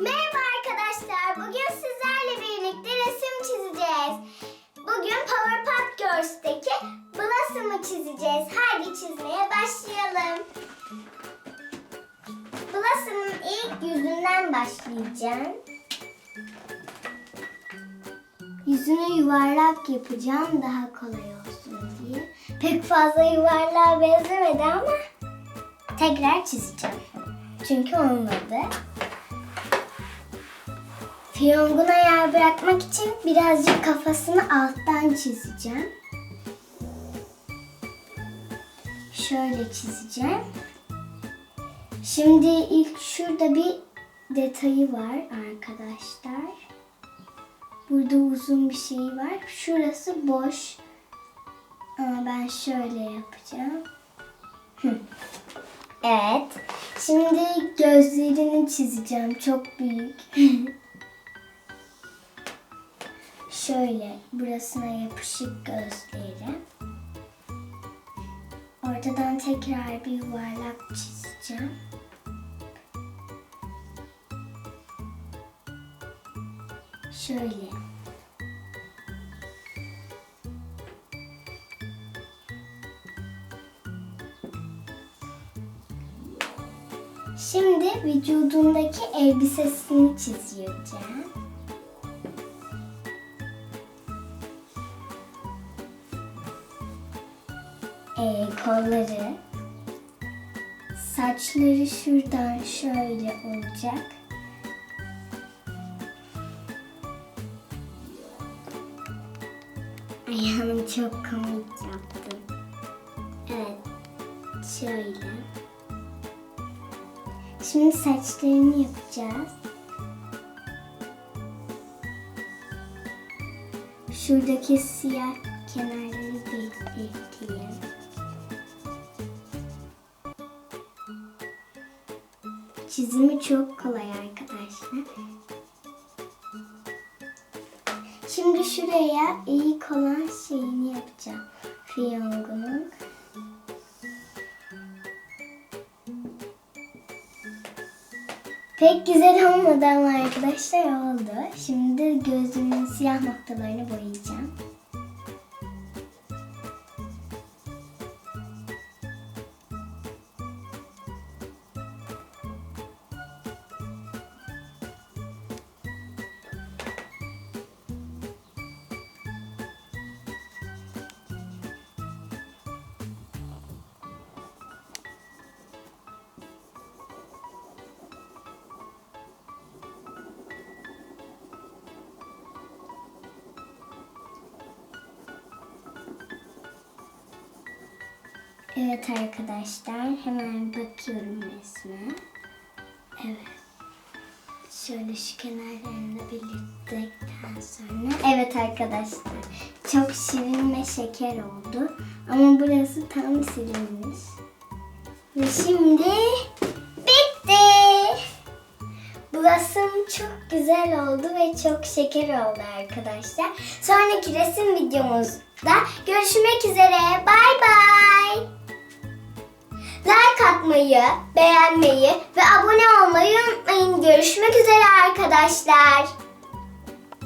Merhaba arkadaşlar. Bugün sizlerle birlikte resim çizeceğiz. Bugün Powerpuff Girls'teki Blossom'ı çizeceğiz. Haydi çizmeye başlayalım. Blossom'ın ilk yüzünden başlayacağım. Yüzünü yuvarlak yapacağım daha kolay olsun diye. Pek fazla yuvarlığa benzemedi ama tekrar çizeceğim. Çünkü olmadı. Fiyonguna yer bırakmak için birazcık kafasını alttan çizeceğim. Şöyle çizeceğim. Şimdi ilk şurada bir detayı var arkadaşlar. Burada uzun bir şey var. Şurası boş. Ama ben şöyle yapacağım. Evet. Şimdi gözlerini çizeceğim. Çok büyük. Şöyle burasına yapışık gözleri. Ortadan tekrar bir yuvarlak çizeceğim. Şöyle. Şimdi vücudundaki elbisesini çizeceğim. Ee, kolları, saçları şuradan şöyle olacak. Ayağını çok komik yaptım. Evet, şöyle. Şimdi saçlarını yapacağız. Şuradaki siyah kenarları belirtelim. Çizimi çok kolay arkadaşlar. Şimdi şuraya ilk olan şeyini yapacağım. Fiyongunun. Pek güzel olmadı ama arkadaşlar oldu. Şimdi gözümün siyah noktalarını boyayacağım. Evet arkadaşlar hemen bakıyorum resme. Evet. Şöyle şu kenarlarını belirttikten sonra. Evet arkadaşlar çok şirin ve şeker oldu. Ama burası tam silinmiş. Ve şimdi bitti. Blossom çok güzel oldu ve çok şeker oldu arkadaşlar. Sonraki resim videomuzda görüşmek üzere. Bay bay. Like atmayı, beğenmeyi ve abone olmayı unutmayın. Görüşmek üzere arkadaşlar.